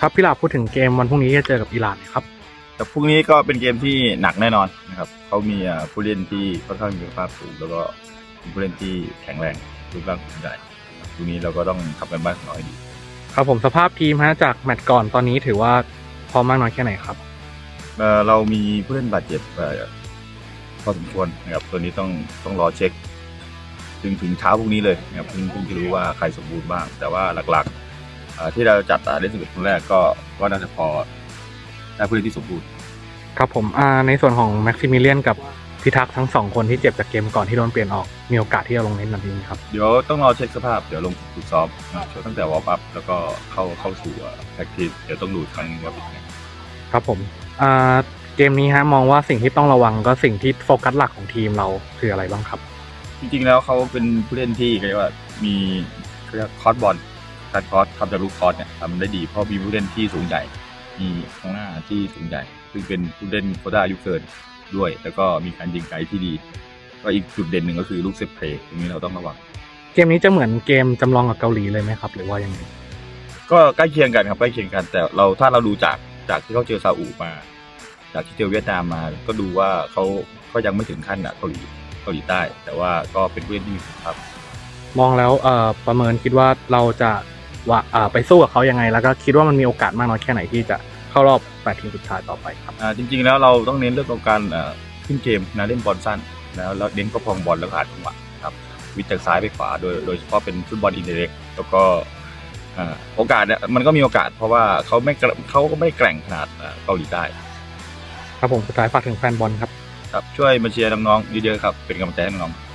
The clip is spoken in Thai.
ครับพี่หลาบพูดถึงเกมวันพรุ่งนี้จะเจอกับอิหร่านนะครับแต่พรุ่งนี้ก็เป็นเกมที่หนักแน่นอนนะครับเขามีอ่าผู้เล่นที่ค่อนข้างมีคุณภาพสูงแล้วก็มีผู้เล่นที่แข็งแรงรูปร่างสูงใหญ่ครับพรุ่งนี้เราก็ต้องทำกันบ้านของเราให้ดีครับผมสภาพทีมฮะจากแมตช์ก่อนตอนนี้ถือว่าพร้อมมากน้อยแค่ไหนครับเอ่อเรามีผู้เล่นบาดเจ็บเอ่อพอสมควรนะครับตัวนี้ต้องต้องรอเช็ค ถึงถึงเช้าพรุ่งนี้เลยนะครับเพิ่งเพิ่งจะรู้ว่าใครสมบูรณ์บ้าง แต่ว่าหลักๆเอ่อ ที่เราจัดอ่าเล่นสิบเอ็ดคนแรกก็ก็น่าจะพอได้ผู้เล่นที่สมบูรณ์ครับผมอ่าในส่วนของแม็กซิมิเลียนกับพิทักษ์ทั้งสองคนที่เจ็บจากเกมก่อนที่โดนเปลี่ยนออกมีโอกาสที่จะลงเล่นนัดนี้ไหมครับเดี๋ยวต้องรอเช็คสภาพเดี๋ยวลงฝึกซ้อมนะครับช่วงตั้งแต่วอร์มอัพแล้วก็เข้าเข้าสู่แพ็กทีเดี๋ยวต้องดูอีกครั้งหนึงว่าเป็นยังไงครับผมอ่าเกมนี้ฮะมองว่าสิ่งที่ต้องระวังก็สิ่งที่โฟกัสหลักของทีมเราคืออะไรบ้างครับ จริงๆแล้วเขาเป็นผู้เล่นที่เรียกว่ามีเขาเรียกคอร์สบอล การคอร์สทำจากลูกคอร์สเนี่ยทำได้ดีเพราะมีผู้เล่นที่สูงใหญ่ มีข้างหน้าที่สูงใหญ่ ซึ่งเป็นผู้เล่นโคต้าอายุเกินด้วย แล้วก็มีการยิงไกลที่ดี ก็อีกจุดเด่นหนึ่งก็คือลูกเซฟเพลย์ตรงนี้เราต้องระวัง เกมนี้จะเหมือนเกมจำลองกับเกาหลีเลยไหมครับ หรือว่ายังไงก็ใกล้เคียงกันครับใกล้เคียงกันแต่เราถ้าเราดูจากจากที่เขาเจอซาอุมา จากที่เจอเวียดนามมา ก็ดูว่าเขาก็ยังไม่ถึงขั้นอะเกาหลีเกาหลีใต้ แต่ว่าก็เป็นผู้เล่นที่มีคุณภาพมองแล้วเอ่อประเมินคิดว่าเราจะ ว่าอ่าไปสู้กับเขายังไง แล้วก็คิดว่ามันมีโอกาสมากน้อยแค่ไหนที่จะเข้ารอบแปดทีมสุดท้ายต่อไปครับอ่าจริง ๆ แล้วเราต้องเน้นเรื่องของการอ่าขึ้นเกมนะเล่นบอลสั้นแล้วแล้วเน้นก็พองบอลแล้วก็หาจังหวะครับวิดจากซ้ายไปขวาโดยโดยเฉพาะเป็นฟุตบอลอินเดเรกแล้วก็อ่าโอกาสเนี่ยมันก็มีโอกาสเพราะว่าเขาไม่กระเขาก็ไม่แกร่งขนาดอ่าเกาหลีใต้ครับผมสุดท้ายฝากถึงแฟนบอลครับครับช่วยมาเชียร์น้องๆเยอะๆครับเป็นกำลังใจให้น้องๆ